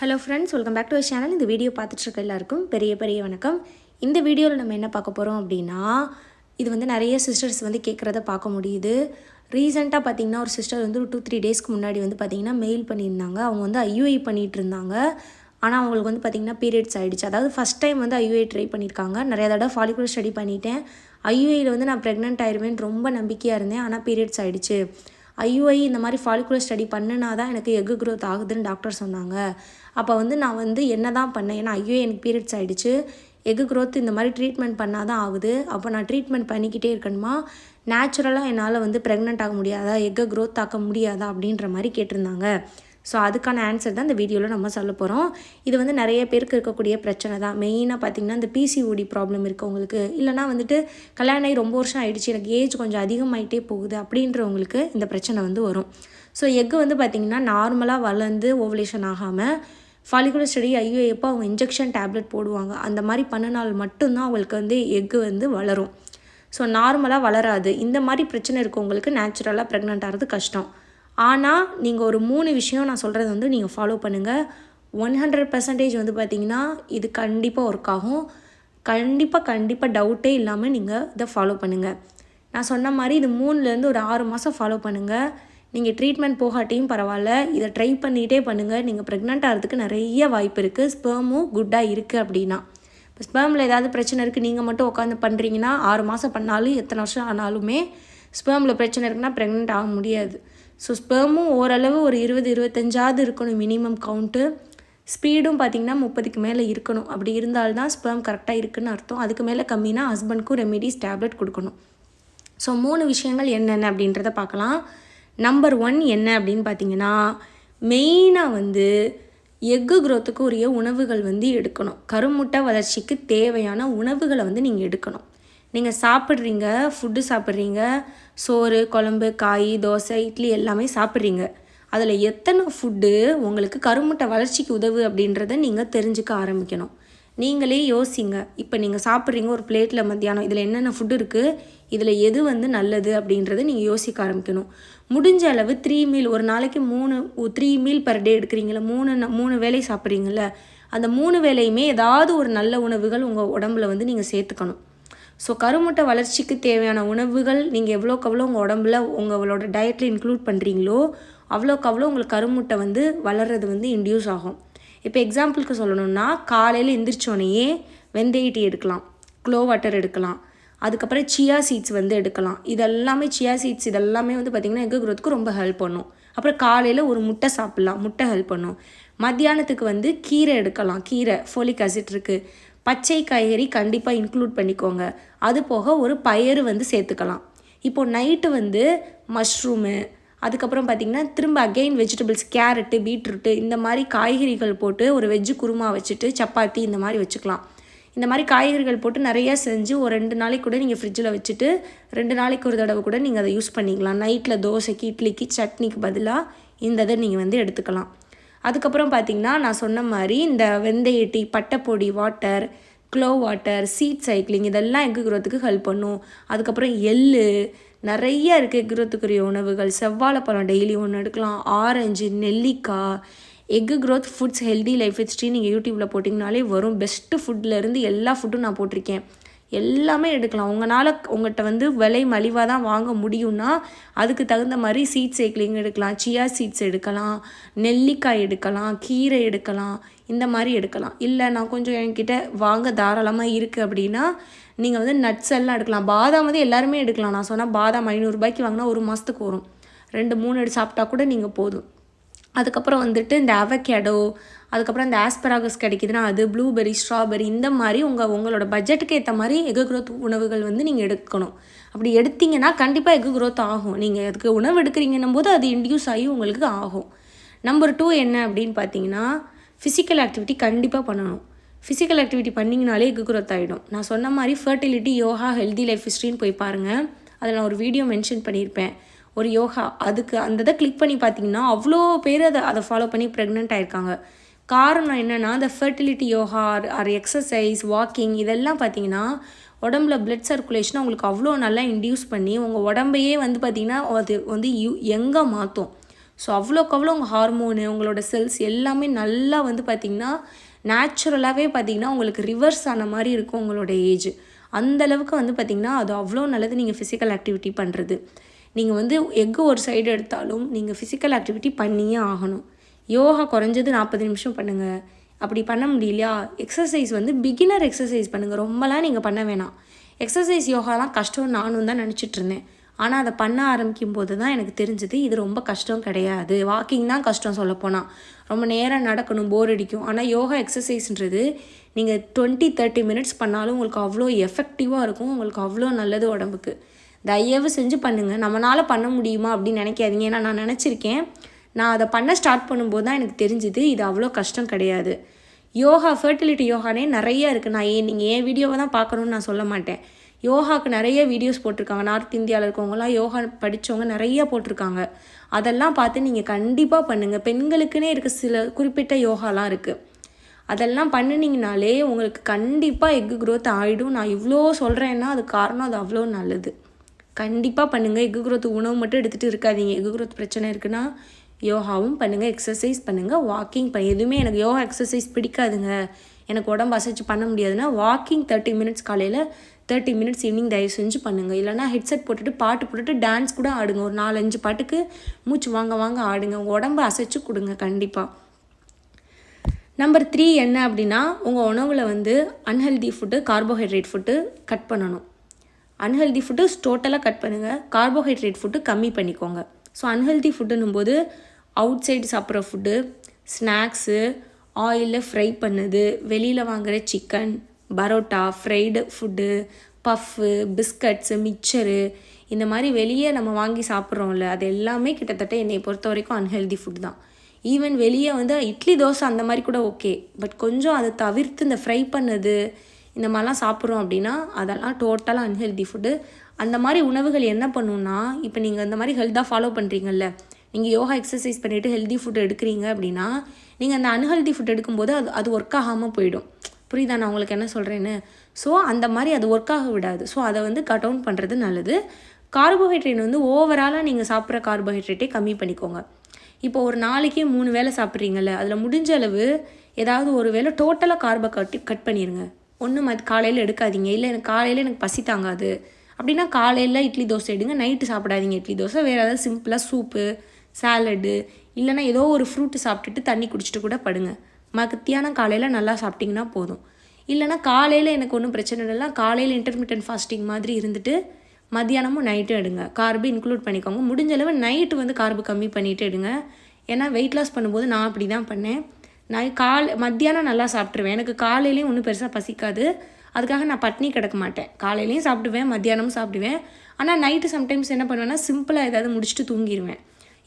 Hello friends welcome back to channel இந்த video பார்த்துட்ருக்க எல்லாருக்கும் பெரிய பெரிய வணக்கம். இந்த வீடியோவில் நம்ம என்ன பார்க்க போகிறோம் அப்படின்னா இது வந்து நிறைய சிஸ்டர்ஸ் வந்து கேட்குறத பார்க்க முடியுது. ரீசெண்டாக பார்த்தீங்கன்னா ஒரு சிஸ்டர் வந்து ஒரு டூ த்ரீ டேஸ்க்கு முன்னாடி வந்து பார்த்தீங்கன்னா மெயில் பண்ணியிருந்தாங்க. அவங்க வந்து ஐயூஐ பண்ணிகிட்டு இருந்தாங்க ஆனால் அவங்களுக்கு வந்து பார்த்திங்கன்னா பீரியட்ஸ் ஆகிடுச்சு அதாவது ஃபஸ்ட் டைம் வந்து ஐயூஐ ட்ரை பண்ணியிருக்காங்க. நிறையா தடவை ஃபாலிகுலர் ஸ்டடி பண்ணிட்டேன். ஐயூஐயில் வந்து நான் ப்ரெக்னென்ட் ஆயிடுவேன் ரொம்ப நம்பிக்கையாக இருந்தேன். ஆனால் பீரியட்ஸ் ஆகிடுச்சு ஐயூஐ இந்த மாதிரி ஃபாலிகுலர் ஸ்டடி பண்ணினா தான் எனக்கு எக்கு க்ரோத் ஆகுதுன்னு டாக்டர் சொன்னாங்க. அப்போ வந்து நான் வந்து என்ன தான் பண்ணேன்? ஏன்னா ஐயோ எனக்கு பீரியட்ஸ் ஆகிடுச்சு எக்கு க்ரோத் இந்த மாதிரி ட்ரீட்மெண்ட் பண்ணால் தான் ஆகுது. அப்போ நான் ட்ரீட்மெண்ட் பண்ணிக்கிட்டே இருக்கணுமா? நேச்சுரலாக என்னால் வந்து ப்ரெக்னென்ட் ஆக முடியாதா? எக்கை க்ரோத் ஆக்க முடியாதா? அப்படின்ற மாதிரி கேட்டிருந்தாங்க. ஸோ அதுக்கான ஆன்சர் தான் இந்த வீடியோவில் நம்ம சொல்ல போகிறோம் இது வந்து நிறைய பேருக்கு இருக்கக்கூடிய பிரச்சனை தான். மெயினாக பார்த்திங்கன்னா இந்த பிசிஓடி ப்ராப்ளம் இருக்கவங்களுக்கு இல்லைனா வந்துட்டு கல்யாணம் ஆகி ரொம்ப வருஷம் ஆகிடுச்சு எனக்கு ஏஜ் கொஞ்சம் அதிகமாயிட்டே போகுது அப்படின்றவங்களுக்கு இந்த பிரச்சனை வந்து வரும். ஸோ எக்கு வந்து பார்த்திங்கன்னா நார்மலாக வளர்ந்து ஓவலேஷன் ஆகாமல் ஃபாலிகுலர் ஸ்டடி ஐயோ எப்போ அவங்க இன்ஜெக்ஷன் டேப்லெட் போடுவாங்க? அந்த மாதிரி பண்ணினால் மட்டும்தான் அவங்களுக்கு வந்து எக்கு வந்து வளரும். ஸோ நார்மலாக வளராது. இந்த மாதிரி பிரச்சனை இருக்கவங்களுக்கு நேச்சுரலாக ப்ரெக்னென்ட் ஆகிறது கஷ்டம். ஆனால் நீங்கள் ஒரு மூணு விஷயம் நான் சொல்கிறது வந்து நீங்கள் ஃபாலோ பண்ணுங்கள் ஒன் ஹண்ட்ரட் பர்சன்டேஜ் வந்து பார்த்தீங்கன்னா இது கண்டிப்பாக ஒர்க் ஆகும். கண்டிப்பாக கண்டிப்பாக டவுட்டே இல்லாமல் நீங்கள் இதை ஃபாலோ பண்ணுங்கள் நான் சொன்ன மாதிரி இது மூணுலேருந்து ஒரு ஆறு மாதம் ஃபாலோ பண்ணுங்கள் நீங்கள் ட்ரீட்மெண்ட் போகாட்டியும் பரவாயில்ல. இதை ட்ரை பண்ணிகிட்டே பண்ணுங்கள் நீங்கள் ப்ரெக்னென்ட் ஆகிறதுக்கு நிறைய வாய்ப்பு இருக்குது ஸ்பெர்மும் குட்டாக இருக்குது அப்படின்னா. இப்போ ஸ்பேமில் ஏதாவது பிரச்சனை இருக்குது நீங்கள் மட்டும் உட்காந்து பண்ணுறீங்கன்னா ஆறு மாதம் பண்ணாலும் எத்தனை வருஷம் ஆனாலுமே ஸ்பெர்மில் பிரச்சனை இருக்குன்னா ப்ரெக்னென்ட் ஆக முடியாது. ஸோ ஸ்பெர்மும் ஓரளவு ஒரு இருபது இருபத்தஞ்சாவது இருக்கணும் மினிமம் கவுண்ட்டு ஸ்பீடும் பார்த்திங்கன்னா முப்பதுக்கு மேலே இருக்கணும். அப்படி இருந்தால்தான் ஸ்பெர்ம் கரெக்டாக இருக்குன்னு அர்த்தம். அதுக்கு மேலே கம்மினா ஹஸ்பண்ட்க்கும் ரெமிடிஸ் டேப்லெட் கொடுக்கணும். ஸோ மூணு விஷயங்கள் என்னென்ன அப்படின்றத பார்க்கலாம். நம்பர் ஒன் என்ன அப்படின்னு பார்த்தீங்கன்னா மெயினாக வந்து எக்கு க்ரோத்துக்கு உரிய உணவுகள் வந்து எடுக்கணும். கருமுட்டை வளர்ச்சிக்கு தேவையான உணவுகளை வந்து நீங்கள் எடுக்கணும். நீங்கள் சாப்பிட்றீங்க ஃபுட்டு சாப்பிட்றீங்க சோறு குழம்பு காய் தோசை இட்லி எல்லாமே சாப்பிட்றீங்க. அதில் எத்தனை ஃபுட்டு உங்களுக்கு கருமுட்டை வளர்ச்சிக்கு உதவு அப்படின்றத நீங்கள் தெரிஞ்சுக்க ஆரம்பிக்கணும். நீங்களே யோசிங்க. இப்போ நீங்கள் சாப்பிட்றீங்க ஒரு பிளேட்டில் மத்தியானம் இதில் என்னென்ன ஃபுட்டு இருக்குது இதில் எது வந்து நல்லது அப்படின்றத நீங்கள் யோசிக்க ஆரம்பிக்கணும். முடிஞ்ச அளவு த்ரீ மீல் ஒரு நாளைக்கு மூணு த்ரீ மீல் பர் டே எடுக்கிறீங்களா மூணு மூணு வேலை சாப்பிட்றீங்கள அந்த மூணு வேலையுமே ஏதாவது ஒரு நல்ல உணவுகள் உங்கள் உடம்புல வந்து நீங்கள் சேர்த்துக்கணும். ஸோ கருமுட்டை வளர்ச்சிக்கு தேவையான உணவுகள் நீங்கள் எவ்வளோக்கு எவ்வளோ உங்கள் உடம்புல உங்களோட டயட்டில் இன்க்ளூட் பண்ணுறீங்களோ அவ்வளோக்கு அவ்வளோ உங்களுக்கு கருமுட்டை வந்து வளர்கிறது வந்து இன்டியூஸ் ஆகும். இப்போ எக்ஸாம்பிளுக்கு சொல்லணும்னா காலையில் எந்திரிச்சோனையே வெந்தய டீ எடுக்கலாம் க்ளோ வாட்டர் எடுக்கலாம் அதுக்கப்புறம் சியா சீட்ஸ் வந்து எடுக்கலாம். இதெல்லாமே சியா சீட்ஸ் இதெல்லாமே வந்து பார்த்திங்கன்னா எக் க்ரோத்துக்கு ரொம்ப ஹெல்ப் பண்ணும். அப்புறம் காலையில் ஒரு முட்டை சாப்பிட்லாம் முட்டை ஹெல்ப் பண்ணும். மத்தியானத்துக்கு வந்து கீரை எடுக்கலாம் கீரை ஃபோலிக் அசிட் இருக்குது பச்சை காய்கறி கண்டிப்பாக இன்க்ளூட் பண்ணிக்கோங்க. அது போக ஒரு பயறு வந்து சேர்த்துக்கலாம். இப்போது நைட்டு வந்து மஷ்ரூமு அதுக்கப்புறம் பார்த்திங்கன்னா திரும்ப அகெயின் வெஜிடபிள்ஸ் கேரட்டு பீட்ரூட்டு இந்த மாதிரி காய்கறிகள் போட்டு ஒரு வெஜ்ஜு குருமா வச்சுட்டு சப்பாத்தி இந்த மாதிரி வச்சுக்கலாம். இந்த மாதிரி காய்கறிகள் போட்டு நிறையா செஞ்சு ஒரு ரெண்டு நாளைக்கு கூட நீங்கள் ஃப்ரிட்ஜில் வச்சுட்டு ரெண்டு நாளைக்கு ஒரு தடவை கூட நீங்கள் அதை யூஸ் பண்ணிக்கலாம். நைட்டில் தோசைக்கு இட்லிக்கு சட்னிக்கு பதிலாக இந்த இதை நீங்கள் வந்து எடுத்துக்கலாம். அதுக்கப்புறம் பார்த்திங்கன்னா நான் சொன்ன மாதிரி இந்த வெந்தய tea பட்டைப்பொடி water clove water seed cycling இதெல்லாம் எக்கு குரோத்துக்கு ஹெல்ப் பண்ணும். அதுக்கப்புறம் எள்ளு நிறைய இருக்குது எக் குரோத்துக்குரிய உணவுகள். செவ்வாழைப்பழம் டெய்லி ஒன்று எடுக்கலாம். ஆரஞ்சு நெல்லிக்காய். Egg growth foods healthy life history நீங்கள் யூடியூப்பில் போட்டிங்கனாலே வரும். பெஸ்ட்டு ஃபுட்லேருந்து எல்லா ஃபுட்டும் நான் போட்டிருக்கேன். எல்லாமே எடுக்கலாம். உங்களால் உங்கள்கிட்ட வந்து விலை மலிவாக தான் வாங்க முடியும்னா அதுக்கு தகுந்த மாதிரி சீட் சைக்கிளிங் எடுக்கலாம். சியா சீட்ஸ் எடுக்கலாம். நெல்லிக்காய் எடுக்கலாம். கீரை எடுக்கலாம். இந்த மாதிரி எடுக்கலாம். இல்லை நான் கொஞ்சம் என்கிட்ட வாங்க தாராளமாக இருக்குது அப்படின்னா நீங்கள் வந்து நட்ஸ் எல்லாம் எடுக்கலாம். பாதாம் வந்து எல்லாருமே எடுக்கலாம். நான் சொன்னால் பாதாம் ஐநூறுரூபாய்க்கு வாங்கினா ஒரு மாதத்துக்கு வரும். ரெண்டு மூணு எடுத்து சாப்பிட்டா கூட நீங்கள் போதும். அதுக்கப்புறம் வந்துட்டு இந்த அவகேடோ அதுக்கப்புறம் இந்த ஆஸ்பராகஸ் கிடைக்குதுன்னா அது ப்ளூபெரி ஸ்ட்ராபெரி இந்த மாதிரி உங்கள் உங்களோட பட்ஜெட்டுக்கு ஏற்ற மாதிரி எகு க்ரோத் உணவுகள் வந்து நீங்கள் எடுக்கணும். அப்படி எடுத்தீங்கன்னா கண்டிப்பாக எக்கு க்ரோத் ஆகும். நீங்கள் அதுக்கு உணவு எடுக்கிறீங்கன்னும் போது அது இன்டியூஸ் ஆகி உங்களுக்கு ஆகும். நம்பர் டூ என்ன அப்படின்னு பார்த்தீங்கன்னா ஃபிசிக்கல் ஆக்டிவிட்டி கண்டிப்பாக பண்ணணும். ஃபிசிக்கல் ஆக்டிவிட்டி பண்ணிங்கனாலே எக்கு க்ரோத் ஆகிடும் நான் சொன்ன மாதிரி ஃபர்டிலிட்டி யோகா ஹெல்தி லைஃப் ஹிஸ்ட்ரின்னு போய் பாருங்கள் அதில் நான் ஒரு வீடியோ மென்ஷன் பண்ணியிருப்பேன். ஒரு யோகா அதுக்கு அந்த இதை கிளிக் பண்ணி பார்த்தீங்கன்னா அவ்வளோ பேர் அதை அதை ஃபாலோ பண்ணி ப்ரெக்னென்ட் ஆயிருக்காங்க. காரணம் என்னென்னா இந்த fertility yoga or exercise walking இதெல்லாம் பார்த்தீங்கன்னா உடம்புல பிளட் சர்க்குலேஷன் உங்களுக்கு அவ்வளோ நல்லா இன்டியூஸ் பண்ணி உங்கள் உடம்பையே வந்து பார்த்திங்கன்னா அது வந்து யூ எங்கே மாற்றும் ஸோ அவ்வளோக்கு அவ்வளோ உங்கள் ஹார்மோனு உங்களோட செல்ஸ் எல்லாமே நல்லா வந்து பார்த்திங்கன்னா நேச்சுரலாகவே பார்த்திங்கன்னா உங்களுக்கு ரிவர்ஸ் ஆன மாதிரி இருக்கும் உங்களோட ஏஜ் அந்த அளவுக்கு வந்து பார்த்திங்கன்னா அது அவ்வளோ நல்லது நீங்கள் ஃபிசிக்கல் ஆக்டிவிட்டி பண்ணுறது நீங்கள் வந்து எக்கு ஒரு சைடு எடுத்தாலும் நீங்கள் ஃபிசிக்கல் ஆக்டிவிட்டி பண்ணியே ஆகணும். யோகா குறைஞ்சது நாற்பது நிமிஷம் பண்ணுங்கள் அப்படி பண்ண முடியலையா? எக்ஸசைஸ் வந்து பிகினர் எக்ஸசைஸ் பண்ணுங்கள் ரொம்பலாம் நீங்கள் பண்ண வேணாம். எக்ஸசைஸ் யோகாலாம் கஷ்டம் நானும் தான் நினச்சிட்டு இருந்தேன் ஆனால் அதை பண்ண ஆரம்பிக்கும் போது தான் எனக்கு தெரிஞ்சது இது ரொம்ப கஷ்டம் கிடையாது. வாக்கிங் தான் கஷ்டம் சொல்லப்போனால் ரொம்ப நேரம் நடக்கணும் போர் அடிக்கும். ஆனால் யோகா எக்ஸசைஸ்ன்றது நீங்கள் டுவெண்ட்டி தேர்ட்டி மினிட்ஸ் பண்ணாலும் உங்களுக்கு அவ்வளோ எஃபெக்டிவாக இருக்கும். உங்களுக்கு அவ்வளோ நல்லது உடம்புக்கு. தயவு செஞ்சு பண்ணுங்கள் நம்மளால் பண்ண முடியுமா அப்படின்னு நினைக்காதீங்க. ஏன்னா நான் நினச்சிருக்கேன். நான் அதை பண்ண ஸ்டார்ட் பண்ணும்போது தான் எனக்கு தெரிஞ்சுது இது அவ்வளோ கஷ்டம் கிடையாது. யோகா ஃபர்டிலிட்டி யோகானே நிறைய இருக்குது நான் ஏன் நீங்கள் ஏன் வீடியோவை தான் பார்க்கணுன்னு நான் சொல்ல மாட்டேன். யோகாவுக்கு நிறைய வீடியோஸ் போட்டிருக்காங்க. நார்த் இந்தியாவில் இருக்கவங்களாம் யோகா படித்தவங்க நிறைய போட்டிருக்காங்க. அதெல்லாம் பார்த்து நீங்கள் கண்டிப்பாக பண்ணுங்கள் பெண்களுக்குன்னே இருக்க சில குறிப்பிட்ட யோகாலாம் இருக்குது அதெல்லாம் பண்ணினீங்கனாலே உங்களுக்கு கண்டிப்பாக எக்கு க்ரோத் ஆகிடும் நான் இவ்வளோ சொல்கிறேன்னா அது காரணம் அது அவ்வளோ நல்லது. கண்டிப்பாக பண்ணுங்கள் எக்கு குரோத் உணவு மட்டும் எடுத்துகிட்டு இருக்காதீங்க. எக்கு குரோத் பிரச்சனை இருக்குன்னா யோகாவும் பண்ணுங்கள் எக்ஸசைஸ் பண்ணுங்கள் வாக்கிங் பண்ணி எதுவுமே எனக்கு யோகா எக்ஸசைஸ் பிடிக்காதுங்க. எனக்கு உடம்பு அசைச்சு பண்ண முடியாதுன்னா வாக்கிங் தேர்ட்டி மினிட்ஸ் காலையில் தேர்ட்டி மினிட்ஸ் ஈவினிங் தயவு செஞ்சு பண்ணுங்கள் இல்லைனா ஹெட்செட் போட்டுட்டு பாட்டு போட்டுட்டு டான்ஸ் கூட ஆடுங்க. ஒரு நாலஞ்சு பாட்டுக்கு மூச்சு வாங்க வாங்க ஆடுங்க. உங்கள் உடம்பு அசைச்சு கொடுங்க கண்டிப்பாக நம்பர் த்ரீ என்ன அப்படின்னா உங்கள் உணவில் வந்து unhealthy food carbohydrate food cut பண்ணணும். அன்ஹெல்தி ஃபுட்டு டோட்டலாக கட் பண்ணுங்கள் கார்போஹைட்ரேட் ஃபுட்டு கம்மி பண்ணிக்கோங்க. ஸோ அன்ஹெல்தி ஃபுட்டுன்னும் போது அவுட் சைடு சாப்பிட்ற ஃபுட்டு ஸ்நாக்ஸு ஆயிலில் ஃப்ரை பண்ணது. வெளியில் வாங்குகிற chicken parotta fried food puff biscuits mixture இந்த மாதிரி வெளியே நம்ம வாங்கி சாப்பிட்றோம்ல அது எல்லாமே கிட்டத்தட்ட என்னை பொறுத்த வரைக்கும் அன்ஹெல்தி ஃபுட் தான். ஈவன் வெளியே வந்து இட்லி தோசை அந்த மாதிரி கூட ஓகே பட் கொஞ்சம் அதை தவிர்த்து இந்த ஃப்ரை பண்ணது இந்த மாதிரிலாம் சாப்பிட்றோம் அப்படின்னா அதெல்லாம் டோட்டலாக அன்ஹெல்தி ஃபுட்டு அந்த மாதிரி உணவுகள் என்ன பண்ணுன்னா இப்போ நீங்கள் இந்த மாதிரி ஹெல்த்தாக ஃபாலோ பண்ணுறீங்கல்ல நீங்கள் யோகா எக்ஸசைஸ் பண்ணிவிட்டு ஹெல்தி ஃபுட் எடுக்கிறீங்க அப்படின்னா நீங்கள் அந்த அன்ஹெல்தி ஃபுட் எடுக்கும்போது அது அது ஒர்க் ஆகாமல் போயிடும். புரியுதா? நான் உங்களுக்கு என்ன சொல்கிறேன்னு ஸோ அந்த மாதிரி அது ஒர்க் ஆக விடாது. ஸோ அதை வந்து கட் அவுன் பண்ணுறது நல்லது. கார்போஹைட்ரேட் வந்து ஓவராலாக நீங்கள் சாப்பிட்ற கார்போஹைட்ரேட்டே கம்மி பண்ணிக்கோங்க. இப்போ ஒரு நாளைக்கே மூணு வேளை சாப்பிட்றீங்கல்ல அதில் முடிஞ்ச அளவு ஏதாவது ஒரு வேளை டோட்டலாக கார்பை கட்டி கட் பண்ணிடுங்க ஒன்றும் மத் காலையில் எடுக்காதீங்க. இல்லை எனக்கு காலையில் எனக்கு பசி தாங்காது. அப்படின்னா காலையில் இட்லி தோசை எடுங்க. நைட்டு சாப்பிடாதீங்க இட்லி தோசை. வேறு ஏதாவது சிம்பிளாக சூப்பு சாலடு இல்லைன்னா ஏதோ ஒரு ஃப்ரூட்டு சாப்பிட்டுட்டு தண்ணி குடிச்சிட்டு கூட படுங்க. மத்தியானம் காலையில் நல்லா சாப்பிட்டிங்கன்னா போதும். இல்லைனா காலையில் எனக்கு ஒன்றும் பிரச்சனை இல்லைனா காலையில் இன்டர்மீடியன்ட் ஃபாஸ்டிங் மாதிரி இருந்துட்டு மத்தியானமும் நைட்டும் எடுங்க. கார்பு இன்க்ளூட் பண்ணிக்கோங்க. முடிஞ்சளவு நைட்டு வந்து கார்பு கம்மி பண்ணிவிட்டு எடுங்க. ஏன்னா வெயிட் லாஸ் பண்ணும்போது நான் அப்படி தான் பண்ணேன். நான் கால் மத்தியானம் நல்லா சாப்பிட்ருவேன் எனக்கு காலையிலையும் ஒன்றும் பெருசாக பசிக்காது. அதுக்காக நான் பட்னி கிடக்க மாட்டேன். காலையிலையும் சாப்பிடுவேன் மத்தியானமும் சாப்பிடுவேன். ஆனால் நைட்டு சம்டைம்ஸ் என்ன பண்ணுவேன்னா சிம்பிளாக ஏதாவது முடிச்சுட்டு தூங்கிடுவேன்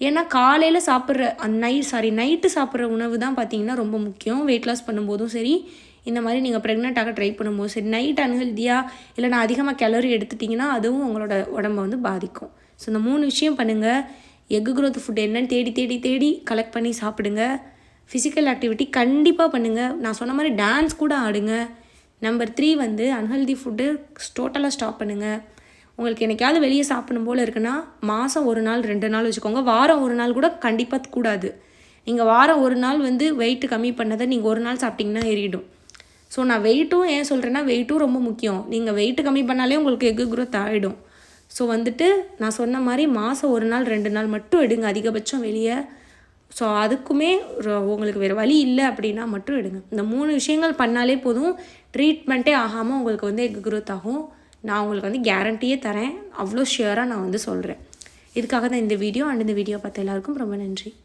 ஏன்னா காலையில் சாப்பிட்ற அந்த நைட் சாரி நைட்டு சாப்பிட்ற உணவு தான் பார்த்தீங்கன்னா ரொம்ப முக்கியம். வெயிட் லாஸ் பண்ணும்போதும் சரி இந்த மாதிரி நீங்கள் ப்ரெக்னெண்ட்டாக ட்ரை பண்ணும்போது சரி நைட் அன்ஹெல்தியாக இல்லை நான் அதிகமாக கேலரி எடுத்துட்டிங்கன்னா அதுவும் உங்களோட உடம்பை வந்து பாதிக்கும். ஸோ இந்த மூணு விஷயம் பண்ணுங்கள் எக்கு க்ரோத் ஃபுட் என்னன்னு தேடி தேடி தேடி கலெக்ட் பண்ணி சாப்பிடுங்க. ஃபிசிக்கல் ஆக்டிவிட்டி கண்டிப்பாக பண்ணுங்கள் நான் சொன்ன மாதிரி டான்ஸ் கூட ஆடுங்க. நம்பர் த்ரீ வந்து அன்ஹெல்தி ஃபுட்டு டோட்டலாக ஸ்டாப் பண்ணுங்கள் உங்களுக்கு என்னைக்காவது வெளியே சாப்பிடும் போல் இருக்குன்னா மாதம் ஒரு நாள் ரெண்டு நாள் வச்சுக்கோங்க. வாரம் ஒரு நாள் கூட கண்டிப்பாக கூடாது. நீங்கள் வாரம் ஒரு நாள் வந்து வெயிட் கம்மி பண்ணதை நீங்கள் ஒரு நாள் சாப்பிட்டிங்கன்னா ஏறிடும். ஸோ நான் வெயிட்டும் ஏன் சொல்கிறேன்னா வெயிட்டும் ரொம்ப முக்கியம். நீங்கள் வெயிட்டு கம்மி பண்ணாலே உங்களுக்கு எக்கு குரோத் ஆகிடும் ஸோ வந்துட்டு நான் சொன்ன மாதிரி மாதம் ஒரு நாள் ரெண்டு நாள் மட்டும் எடுங்க. அதிகபட்சம் வெளியே ஸோ அதுக்குமே ரொ- உங்களுக்கு வேறு வழி இல்லை அப்படின்னா மட்டும் எடுங்க. இந்த மூணு விஷயங்கள் பண்ணாலே போதும். ட்ரீட்மெண்ட்டே ஆகாமல் உங்களுக்கு வந்து எக் க்ரோத் ஆகும். நான் உங்களுக்கு வந்து கேரண்டியே தரேன். அவ்வளோ ஷியராக நான் வந்து சொல்கிறேன் இதுக்காக தான் இந்த வீடியோ அண்ட் இந்த வீடியோ பார்த்த எல்லாருக்கும் ரொம்ப நன்றி.